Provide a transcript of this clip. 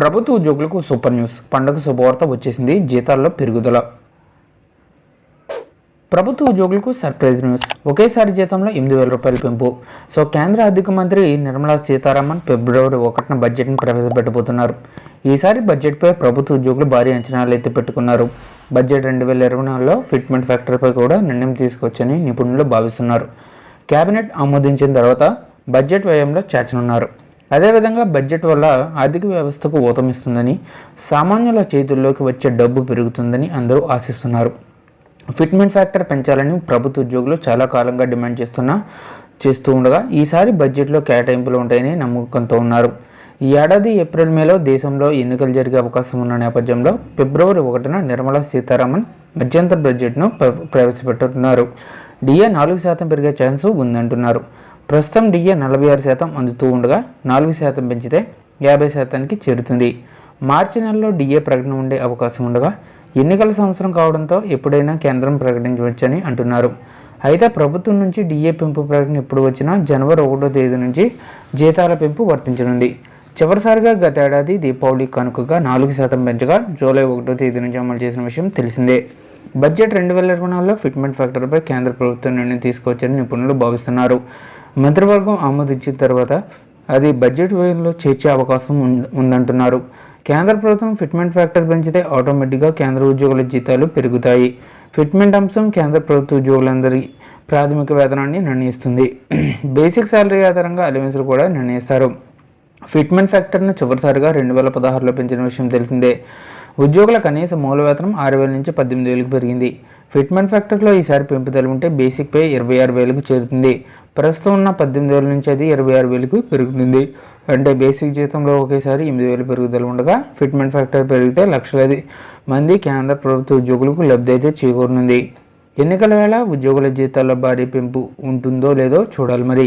ప్రభుత్వ ఉద్యోగులకు super news. పండుగ శుభవార్త వచ్చేసింది. జీతాల్లో పెరుగుదల. ప్రభుత్వ ఉద్యోగులకు సర్ప్రైజ్ న్యూస్. ఒకేసారి జీతంలో ఎనిమిది వేల రూపాయల పెంపు. సో కేంద్ర ఆర్థిక మంత్రి నిర్మలా సీతారామన్ ఫిబ్రవరి ఒకటిన బడ్జెట్ను ప్రవేశపెట్టబోతున్నారు. ఈసారి బడ్జెట్పై ప్రభుత్వ ఉద్యోగులు భారీ అంచనాలు అయితే పెట్టుకున్నారు. బడ్జెట్ రెండు వేల ఇరవై నాలుగులో ఫిట్మెంట్ ఫ్యాక్టరీపై కూడా నిర్ణయం తీసుకొచ్చని నిపుణులు భావిస్తున్నారు. కేబినెట్ ఆమోదించిన తర్వాత బడ్జెట్ వ్యయంలో చేర్చనున్నారు అదేవిధంగా బడ్జెట్ వల్ల ఆర్థిక వ్యవస్థకు ఊతమిస్తుందని సామాన్యుల చేతుల్లోకి వచ్చే డబ్బు పెరుగుతుందని అందరూ ఆశిస్తున్నారు. ఫిట్మెంట్ ఫ్యాక్టర్ పెంచాలని ప్రభుత్వ ఉద్యోగులు చాలా కాలంగా డిమాండ్ చేస్తున్న చేస్తూ ఉండగా ఈసారి బడ్జెట్లో కేటాయింపులు ఉంటాయని నమ్మకంతో ఉన్నారు. ఈ ఏడాది ఏప్రిల్ మేలో దేశంలో ఎన్నికలు జరిగే అవకాశం ఉన్న నేపథ్యంలో ఫిబ్రవరి ఒకటిన నిర్మలా సీతారామన్ మధ్యంతర బడ్జెట్ను ప్రవేశపెట్టుతున్నారు. డిఏ నాలుగు శాతం పెరిగే ఛాన్స్ ఉందంటున్నారు. ప్రస్తుతం డిఏ నలభై ఆరు శాతం అందుతూ ఉండగా నాలుగు శాతం పెంచితే యాభై శాతానికి చేరుతుంది. మార్చి నెలలో డిఏ ప్రకటన ఉండే అవకాశం ఉండగా ఎన్నికల సంవత్సరం కావడంతో ఎప్పుడైనా కేంద్రం ప్రకటించవచ్చని అంటున్నారు. అయితే ప్రభుత్వం నుంచి డిఏ పెంపు ప్రకటన ఎప్పుడు వచ్చినా జనవరి ఒకటో తేదీ నుంచి జీతాల పెంపు వర్తించనుంది. చివరిసారిగా గతేడాది దీపావళి కనుకగా నాలుగు శాతం పెంచగా జూలై ఒకటో తేదీ నుంచి అమలు చేసిన విషయం తెలిసిందే. బడ్జెట్ రెండు వేల ఇరవై నాలుగులో ఫిట్మెంట్ ఫ్యాక్టర్పై కేంద్ర ప్రభుత్వం నిర్ణయం తీసుకొచ్చని నిపుణులు భావిస్తున్నారు. మంత్రివర్గం ఆమోదించిన తర్వాత అది బడ్జెట్ వ్యయంలో చేర్చే అవకాశం ఉం- ఉందంటున్నారు. కేంద్ర ప్రభుత్వం ఫిట్మెంట్ ఫ్యాక్టర్ పెంచితే ఆటోమేటిక్గా కేంద్ర ఉద్యోగుల జీతాలు పెరుగుతాయి. ఫిట్మెంట్ అంశం కేంద్ర ప్రభుత్వ ఉద్యోగులందరి ప్రాథమిక వేతనాన్ని నిర్ణయిస్తుంది. బేసిక్ శాలరీ ఆధారంగా అలవెన్స్లు కూడా నిర్ణయిస్తారు. ఫిట్మెంట్ ఫ్యాక్టర్ను చివరిసారిగా రెండు వేల పదహారులో పెంచిన విషయం తెలిసిందే. ఉద్యోగుల కనీస మూల వేతనం ఆరు వేల నుంచి పద్దెనిమిది వేలకు పెరిగింది. ఫిట్మెంట్ ఫ్యాక్టర్లో ఈసారి పెంపుదల ఉంటే బేసిక్ పే ఇరవై ఆరు వేలకు చేరుతుంది. ప్రస్తుతం ఉన్న పద్దెనిమిది వేల నుంచి అది ఇరవై ఆరు వేలకు పెరుగుతుంది. అంటే బేసిక్ జీతంలో ఒకేసారి ఎనిమిది వేలు పెరుగుదల ఉండగా ఫిట్మెంట్ ఫ్యాక్టర్ పెరిగితే లక్షలాది మంది కేంద్ర ప్రభుత్వ ఉద్యోగులకు లబ్ధి అయితే చేకూరనుంది. ఎన్నికల వేళ ఉద్యోగుల జీతాల్లో భారీ పెంపు ఉంటుందో లేదో చూడాలి మరి.